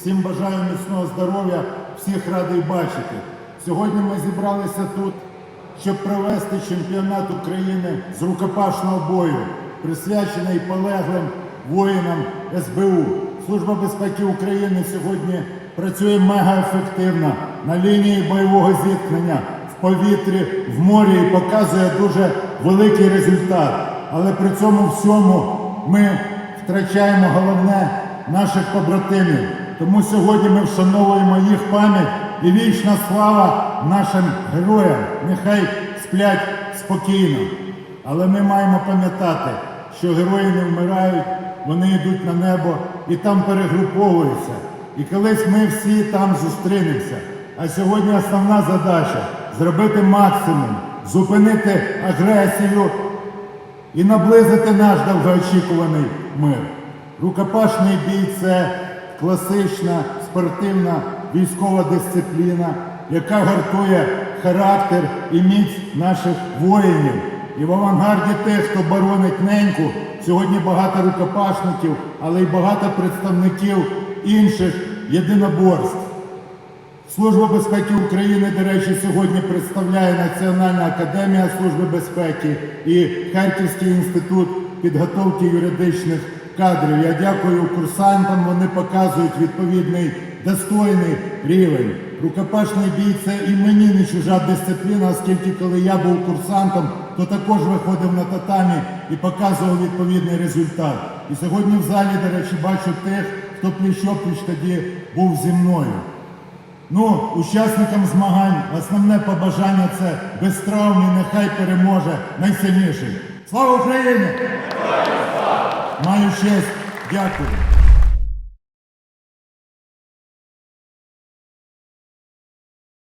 Всім бажаю міцного здоров'я, всіх радий бачити. Сьогодні ми зібралися тут, щоб провести чемпіонат України з рукопашного бою, присвячений полеглим воїнам СБУ. Служба безпеки України сьогодні працює мегаефективно на лінії бойового зіткнення в повітрі, в морі і показує дуже великий результат. Але при цьому всьому ми втрачаємо головне наших побратимів. Тому сьогодні ми вшановуємо їх пам'ять і вічна слава нашим героям. Нехай сплять спокійно. Але ми маємо пам'ятати, що герої не вмирають, вони йдуть на небо і там перегруповуються. І колись ми всі там зустрінемося. А сьогодні основна задача зробити максимум, зупинити агресію і наблизити наш довгоочікуваний мир. Рукопашний бій це класична спортивна військова дисципліна, яка гартує характер і міць наших воїнів. І в авангарді тих, хто боронить неньку, сьогодні багато рукопашників, але й багато представників інших єдиноборств. Служба безпеки України, до речі, сьогодні представляє Національна академія служби безпеки і Харківський інститут підготовки юридичних кадрів. Я дякую курсантам. Вони показують відповідний достойний рівень. Рукопашний бій це і мені не чужа дисципліна, оскільки коли я був курсантом, то також виходив на татамі і показував відповідний результат. І сьогодні в залі, до речі, бачу тих, хто пліч-опліч тоді був зі мною. Ну, учасникам змагань основне побажання це без травм і нехай переможе найсильніший. Слава Україні! Маю честь. Дякую.